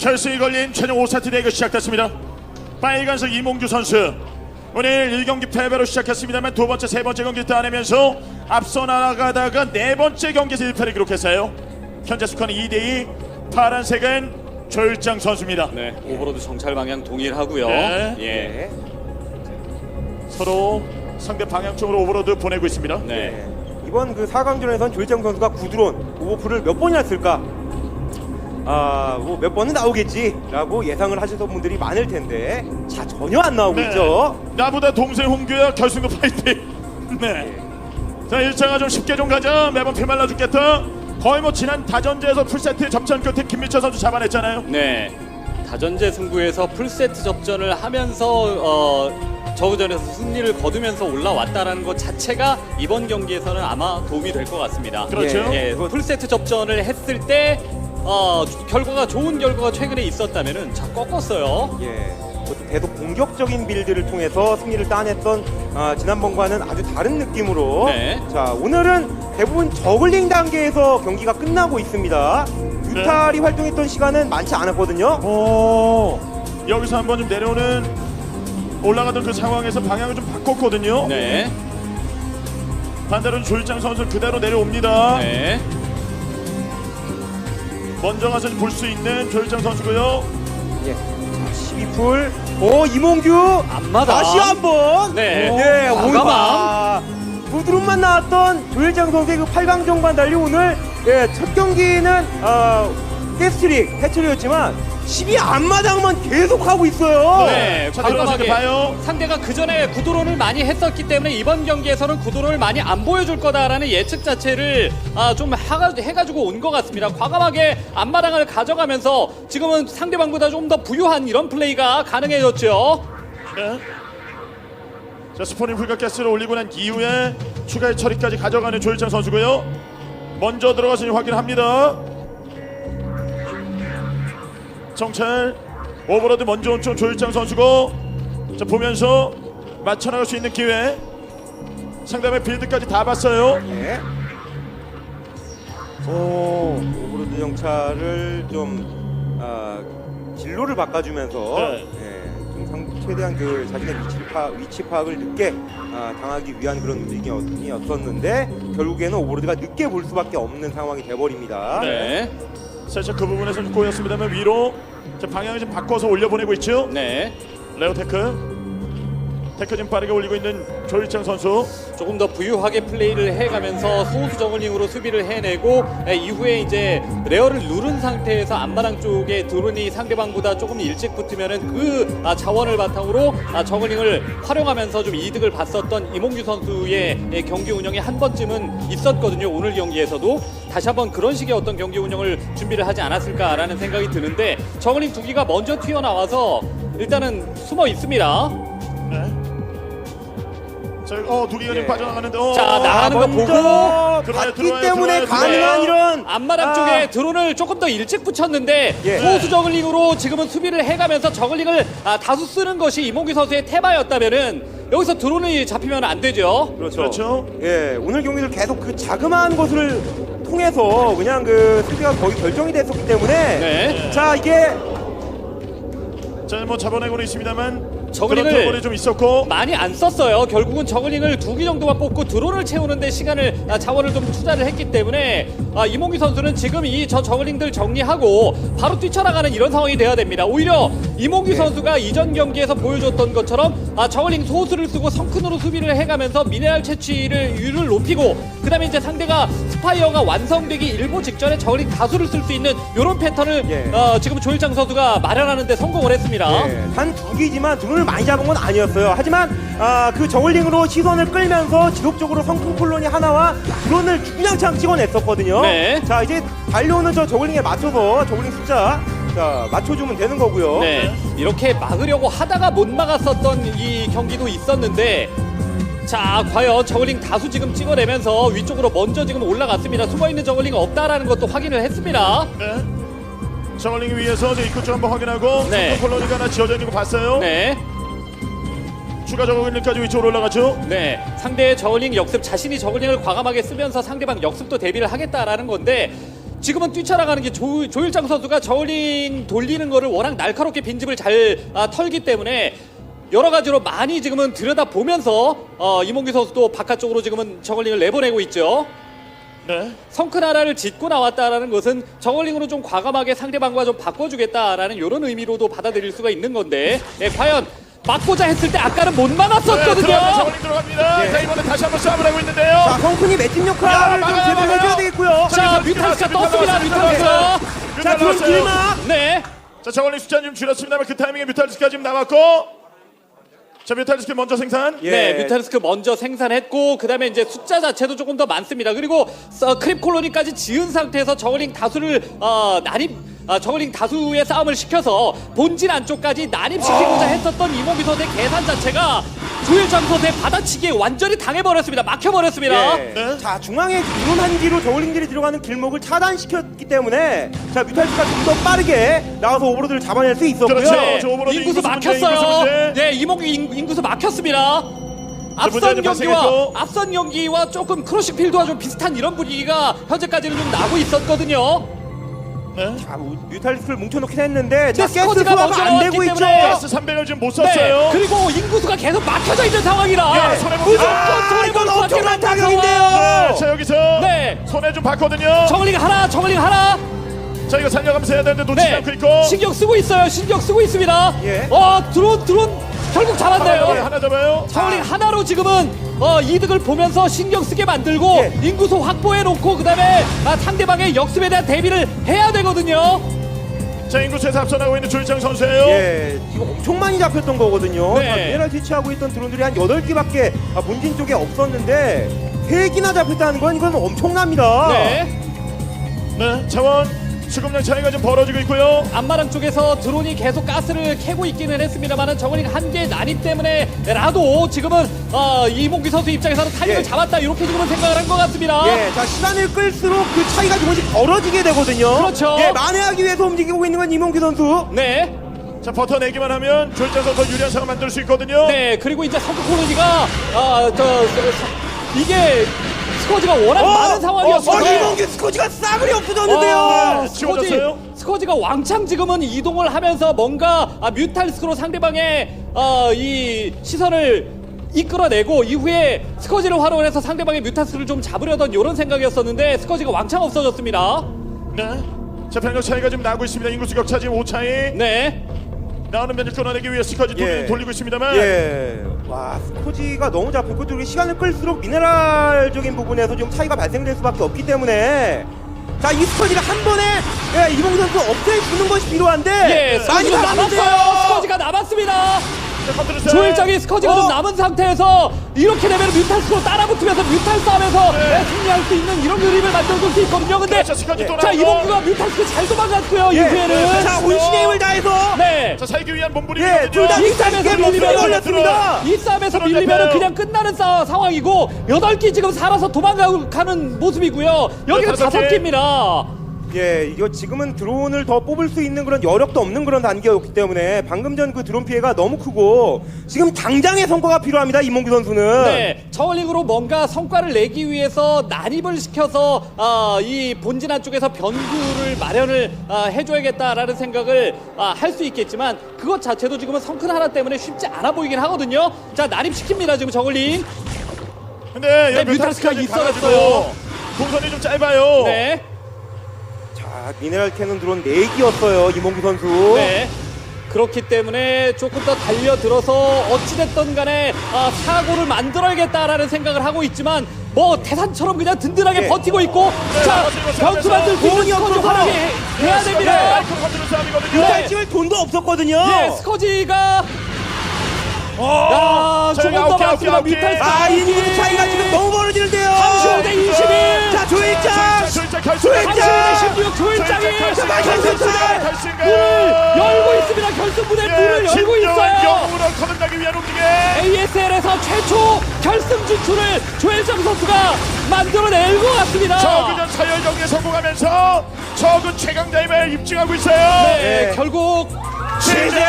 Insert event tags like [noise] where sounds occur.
결승이 걸린 최종 5세트 대결 시작됐습니다. 빨간색 이몽규 선수 오늘 1경기 패배로 시작했습니다만 두 번째, 세 번째 경기 따내면서 앞서 나가다가 네 번째 경기에서 1패를 기록했어요. 현재 스코어는 2대2 파란색은 조일장 선수입니다. 네, 오버로드 정찰 방향 동일하고요. 네. 예. 네. 서로 상대 방향 쪽으로 오버로드 보내고 있습니다. 네. 네. 이번 그 4강전에선 조일장 선수가 구드론 오버풀을 몇 번이나 쓸까? 아, 뭐 몇 번은 나오겠지라고 예상을 하셨던 분들이 많을 텐데 자 전혀 안 나오고 있죠. 나보다 동생 홍규야 결승도 파이팅. [laughs] 네. 자 1차가 좀 쉽게 좀 가자. 매번 피 말라 죽겠다. 거의 뭐 지난 다전제에서 풀세트 접전 끝에 김민철 선수 잡아냈잖아요. 네. 다전제 승부에서 풀세트 접전을 하면서 어, 저우전에서 승리를 거두면서 올라왔다라는 것 자체가 이번 경기에서는 아마 도움이 될 것 같습니다. 그렇죠. 예, 풀세트 접전을 했을 때 어, 결과가 좋은 결과가 최근에 있었다면은 자 꺾었어요. 예. 뭐 계속 공격적인 빌드를 통해서 승리를 따냈던 아, 지난번과는 아주 다른 느낌으로 네. 자 오늘은 대부분 저글링 단계에서 경기가 끝나고 있습니다. 유탈이 활동했던 시간은 많지 않았거든요. 오. 여기서 한번 좀 내려오는 올라가던 그 상황에서 방향을 좀 바꿨거든요. 네. 반대로 조일장 선수 그대로 내려옵니다. 네. 먼저 가서 볼 수 있는 조일장 선수고요. 예. 자, 12풀. 오 이몽규. 앞마당. 다시 한번. 네. 예. 과감함. 오이바. 부드rum만 나왔던 조일장 선수의 그 8강 정관 달리 오늘 예, 첫 경기는 어, 게스트릭 해처리였지만 12 앞마당만 계속 하고 있어요. 네, 자, 들어가서 과감하게 봐요. 상대가 그 전에 구도론을 많이 했었기 때문에 이번 경기에서는 구도론을 많이 안 보여줄 거다라는 예측 자체를 아, 좀 하가, 해가지고 온 것 같습니다. 과감하게 앞마당을 가져가면서 지금은 상대방보다 좀 더 부유한 이런 플레이가 가능해졌죠. 네. 자 스포닝 풀과 가스를 올리고 난 이후에 추가 처리까지 가져가는 조일장 선수고요. 먼저 들어가서 확인합니다. 정찰 오버로드 먼저 온쪽 조일장 선수고 자 보면서 맞춰나갈 수 있는 기회. 상담의 빌드까지 다 봤어요. 네. 오, 오브로드 정찰을 좀 아, 진로를 바꿔주면서 네. 예, 좀 상, 최대한 그 자신의 위치 파 위치 파악을 늦게 아, 당하기 위한 그런 움직임이었었는데 결국에는 오브로드가 늦게 볼 수밖에 없는 상황이 돼버립니다. 네. 살짝 그 부분에서 좀 꼬였습니다만 위로 자 방향을 좀 바꿔서 올려보내고 있죠. 네. 레오 테크 테크 좀 빠르게 올리고 있는 조일장 선수. 조금 더 부유하게 플레이를 해가면서 소수 저글링으로 수비를 해내고 에, 이후에 이제 레어를 누른 상태에서 안마랑 쪽에 드론이 상대방보다 조금 일찍 붙으면은 그 아, 자원을 바탕으로 아, 저글링을 활용하면서 좀 이득을 봤었던 이몽규 선수의 예, 경기 운영이 한 번쯤은 있었거든요 오늘 경기에서도 다시 한번 그런 식의 어떤 경기 운영을 준비를 하지 않았을까라는 생각이 드는데 저글링 두 기가 먼저 튀어나와서 일단은 숨어 있습니다. 네. 자, 어, 두 개가 좀 예. 빠져나가는데. 어, 자, 나가는 거 보고 봤기 들어와요, 때문에 들어와요, 가능한 들어와요. 이런 앞마당 아, 쪽에 드론을 조금 더 일찍 붙였는데 예. 소수 저글링으로 지금은 수비를 해가면서 저글링을 아, 다수 쓰는 것이 이몽규 선수의 테마였다면은 여기서 드론이 잡히면 안 되죠. 그렇죠. 그렇죠. 예, 오늘 경기를 계속 그 자그마한 것을 통해서 그냥 그 승리가 거의 결정이 됐었기 때문에 네. 자 이게 자, 뭐 잡아내고는 있습니다만. 저글링을- 그런 트러블이 좀 있었고. 많이 안 썼어요. 결국은 저글링을 두기 정도만 뽑고 드론을 채우는데 시간을 아, 자원을 좀 투자를 했기 때문에 아, 이몽규 선수는 지금 이 저 저글링들 정리하고 바로 뛰쳐나가는 이런 상황이 돼야 됩니다. 오히려 이몽규 선수가 이전 경기에서 보여줬던 것처럼 아, 저글링 소수를 쓰고 성큰으로 수비를 해가면서 미네랄 채취를 율을 높이고 그다음에 이제 상대가 스파이어가 완성되기 일보 직전에 저글링 다수를 쓸 수 있는 이런 패턴을 예. 어, 지금 조일장 선수가 마련하는데 성공을 했습니다. 예, 단 두 기지만 드론을 많이 잡은 건 아니었어요. 하지만 아, 그 저울링으로 시선을 끌면서 지속적으로 성큰 콜론이 하나와 드론을 주구장창 찍어냈었거든요. 네. 자 이제 달려오는 저 저울링에 맞춰서 저울링 숫자 자 맞춰주면 되는 거고요. 네, 이렇게 막으려고 하다가 못 막았었던 이 경기도 있었는데 자 과연 저글링 다수 지금 찍어내면서 위쪽으로 먼저 지금 올라갔습니다 숨어있는 저글링 없다라는 것도 확인을 했습니다 네. 저글링 위에서 저 입구 쪽 한번 확인하고. 네. 콜로니가 하나 지어져 있는 거 봤어요. 네, 추가 저글링까지 위쪽으로 올라가죠. 네 상대의 저글링 역습 자신이 저글링을 과감하게 쓰면서 상대방 역습도 대비를 하겠다라는 건데 지금은 뛰쳐나가는 게 조, 조일장 선수가 저울링 돌리는 거를 워낙 날카롭게 빈집을 잘 아, 털기 때문에 여러 가지로 많이 지금은 들여다 보면서 어, 이몽규 선수도 바깥쪽으로 지금은 저글링을 내보내고 있죠. 네. 성큰 하나를 짓고 나왔다라는 것은 저글링으로 좀 과감하게 상대방과 좀 바꿔주겠다라는 이런 의미로도 받아들일 수가 있는 건데 예, 과연 막고자 했을 때 아까는 못 네, 막았었거든요. 들어가면 저울링 들어갑니다. 예. 자, 이번에 다시 한번 싸움을 하고 있는데요. 자, 성큰이 매진 야, 역할을 좀 제대로 막아요. 해줘야 되겠고요. 자, 뮤탈스가 떴습니다. 뮤탈스. 자, 드론 길막. 네. 자, 저울링 숫자 좀 줄였습니다만 그 타이밍에 뮤탈리스크가 지금 나왔고 자, 뮤탈리스크 먼저 생산. 예. 네, 뮤탈리스크 먼저 생산했고 그다음에 이제 숫자 자체도 조금 더 많습니다. 그리고 어, 크립 콜로니까지 지은 상태에서 저글링 다수를 어, 난입 아, 저글링 다수의 싸움을 시켜서 본진 안쪽까지 난입시키고자 했었던 이몽규 선수의 계산 자체가 조일장 선수의 받아치기에 완전히 당해버렸습니다. 막혀버렸습니다. 예. 네. 자 중앙에 드론 한 기로 저울링들이 들어가는 길목을 차단시켰기 때문에 자 뮤탈스가 좀 더 빠르게 나와서 오버로드를 잡아낼 수 있었고요. 그렇죠. 네, 저 오버로드 인구수 인구수 문제, 막혔어요. 인구수 문제. 네, 이몽규 인, 인구수 막혔습니다. 앞선 경기와 발생했고. 앞선 경기와 조금 크로시 필드와 좀 비슷한 이런 분위기가 현재까지는 좀 나고 있었거든요. 네. 자 우- 뮤탈스를 뭉쳐놓긴 했는데 자 가스 스쿼드가 소화가 먼저 안 되고 있죠. 때문에 가스 300을 지금 못 네, 썼어요. 그리고 인구수가 계속 막혀져 있는 상황이라 예, 손해 봅니다. 무조건 아, 손해 이건 볼 수밖에 엄청난 없는 타격인데요. 상황. 네, 자, 여기서 네. 손에 좀 봤거든요. 정글링 하나, 정글링 하나. 자, 이거 살려가면서 해야 되는데 놓치지 네, 않고 있고. 신경 쓰고 있어요. 신경 쓰고 있습니다. 예. 어, 드론, 드론 결국. 잡았네요. 하나 잡아요. 저울링 하나로 지금은 어, 이득을 보면서 신경 쓰게 만들고 예. 인구수 확보해 놓고 그다음에 아, 상대방의 역습에 대한 대비를 해야 되거든요. 자, 인구수에서 앞서나고 있는 조일장 선수예요. 예, 이거 엄청 많이 잡혔던 거거든요. 네. 자, 미네랄 뒤치하고 있던 드론들이 한 8개밖에 아, 본진 쪽에 없었는데 3개나 잡혔다는 건 이건 엄청납니다. 네. 네, 자원 수급량 차이가 좀 벌어지고 있고요. 앞마당 쪽에서 드론이 계속 가스를 캐고 있기는 했습니다만은 저글링 한개 난입 때문에라도 지금은 어, 이몽규 선수 입장에서는 타이밍을 예. 잡았다 이렇게 지금은 생각을 한 것 같습니다. 예, 자 시간을 끌수록 그 차이가 조금씩 벌어지게 되거든요. 그렇죠. 예, 만회하기 위해서 움직이고 있는 건 이몽규 선수. 네. 자, 버텨내기만 하면 선수 더 유리한 상황 만들 수 있거든요. 네. 그리고 이제 성크 코로니가 아, 저, 저, 저, 이게 스코지가 워낙 많은 상황이었어서 어, 이몽규 스코지가 싸그리 없어졌는데요. 아, 네, 스코지, 지워졌어요? 스코지가 왕창 지금은 이동을 하면서 뭔가 아, 뮤탈스크로 상대방의 어, 이 시선을 이끌어내고 이후에 스커지를 활용해서 상대방의 뮤탈스크를 좀 잡으려던 이런 생각이었었는데 스커지가 왕창 없어졌습니다. 네. 자, 병력 차이가 좀 나고 있습니다. 인구수 격차 지금 5차이. 네. 나오는 면을 끊어내기 위해 스커지 돌리, 예. 돌리고 있습니다만. 예. 와, 스코지가 너무 잡혔고 또 시간을 끌수록 미네랄적인 부분에서 좀 차이가 발생될 수밖에 없기 때문에 자, 이 스코지가 한 번에 예, 이봉규 선수 없애주는 것이 필요한데 예, 많이. 남았어요. 스커지가 남았습니다. 조일장이 스커지가 어? 좀 남은 상태에서 이렇게 되면 뮤탈스크로 따라붙으면서 뮤탈 싸움에서 네. 승리할 수 있는 이런 그림을 만들어줄 수 있거든요. 근데 그렇죠, 스커지 또자 나오고. 이범규가 뮤탈스크 잘 도망갔고요. 예. 이후에는 자, 온신의 힘을 다해서 네. 자, 살기 위한 예, 몸부림이거든요. 둘다 이 싸움에서 비슷하게 목소리 밀리면 올렸습니다. 이 싸움에서 그런 밀리면. 그냥 끝나는 싸, 상황이고 여덟 개 지금 살아서 도망가는 모습이고요. 여기는 네, 다섯. 개입니다. 예, 이거 지금은 드론을 더 뽑을 수 있는 그런 여력도 없는 그런 단계였기 때문에 방금 전 그 드론 피해가 너무 크고 지금 당장의 성과가 필요합니다. 이몽규 선수는. 네, 저울링으로 뭔가 성과를 내기 위해서 난입을 시켜서 아, 이 본진 안쪽에서 변수를 마련을 아, 해줘야겠다라는 생각을 아, 할수 있겠지만 그것 자체도 지금은 성큰 하나 때문에 쉽지 않아 보이긴 하거든요. 자, 난입시킵니다 지금 저울링. 근데 네, 있어졌어요. 가가지고 동선이 좀 짧아요. 네, 자, 미네랄 캐논 드론 4기였어요. 이몽규 선수. 네. 그렇기 때문에 조금 더 달려들어서 어찌됐든 간에 아, 사고를 만들어야겠다라는 생각을 하고 있지만 뭐 태산처럼 그냥 든든하게 네. 버티고 있고 자 맞습니다. 변수 만들 수 있는 공이 스쿼드 없어서. 활용해 해야 됩니다. 마이크로 컨트롤 싸움이거든요. 뮤탈 찍을 돈도 없었거든요. 예, 스커지가 어, 야 자, 조금 아홉 더 개, 아홉 개, 많습니다. 아홉 개. 뮤탈 아, 이 인구 차이가 지금 너무 벌어지는데요. 35대 21. 자, 조일장. 조일장 결승. 조일장! 35대16 조일장이 결승. 자, 결승. 문을 열고 있습니다. 결승 무대 문을 열고 있어요. 영으로 거듭나기 위한 움직임. ASL에서 최초 결승 진출을 조일장 선수가 만들어낼 것 같습니다. 저그전 서열 경기에 성공하면서 저그 최강자임을 입증하고 있어요. 네, 네. 결국 시제